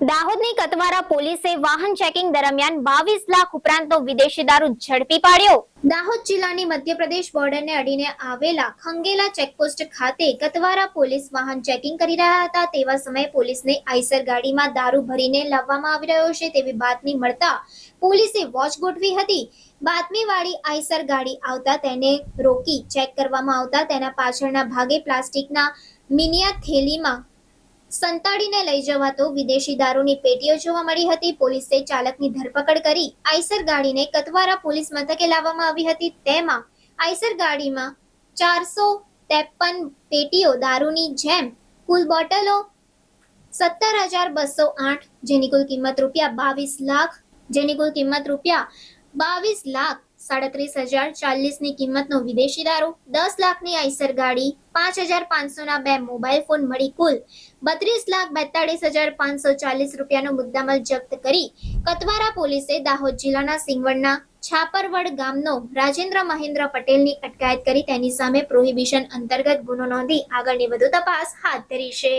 દાહોદની કતવારા પોલીસે વાહન ચેકિંગ દરમિયાન બાવીસ લાખ ઉપરાંતનો વિદેશી દારૂ ઝડપી પાડ્યો. દાહોદ જિલ્લાની મધ્યપ્રદેશ બોર્ડરને અડીને આવેલા ખંગેલા ચેકપોસ્ટ ખાતે કતવારા પોલીસ વાહન ચેકિંગ કરી રહ્યા હતા. તેવા સમયે પોલીસને આઈસર ગાડીમાં દારૂ ભરીને લાવવામાં આવી રહ્યો છે. તેવી બાતમી મળતા પોલીસે વોચ ગોઠવી હતી. બાતમીવાળી આઈસર ગાડી આવતા તેને રોકી ચેક કરવામાં આવતા તેના પાછળના ભાગે પ્લાસ્ટિકના મિનિયા થેલીમાં સંતાડીને લઈ જવાતો વિદેશી દારૂની પેટીઓ જોવા મળી હતી. પોલીસે ચાલકની ધરપકડ કરી આઈસર ગાડીને કતવારા પોલીસ મથકે લાવવામાં આવી હતી. તેમાં આઈસર ગાડીમાં ચારસો ત્રેપન પેટીઓ દારૂની જેમ કુલ બોટલો સત્તર હજાર બસો આઠ, જેની કુલ કિંમત રૂપિયા બાવીસ લાખ, જેની કુલ કિંમત રૂપિયા બાવીસ લાખ સાડત્રીસ હજાર ચાલીસની કિંમતનો વિદેશી દારૂ, દસ લાખની આઈસર ગાડી, પાંચ હજાર પાંચસોના બે મોબાઈલ ફોન મળી કુલ બત્રીસ લાખ બેતાળીસ હજાર પાંચસો ચાલીસ રૂપિયાનો મુદ્દામાલ જપ્ત કરી કતવારા પોલીસે દાહોદ જિલ્લાના સિંગવડના છાપરવડ ગામનો રાજેન્દ્ર મહેન્દ્ર પટેલની અટકાયત કરી તેની સામે પ્રોહિબિશન અંતર્ગત ગુનો નોંધી આગળની વધુ તપાસ હાથ ધરી છે.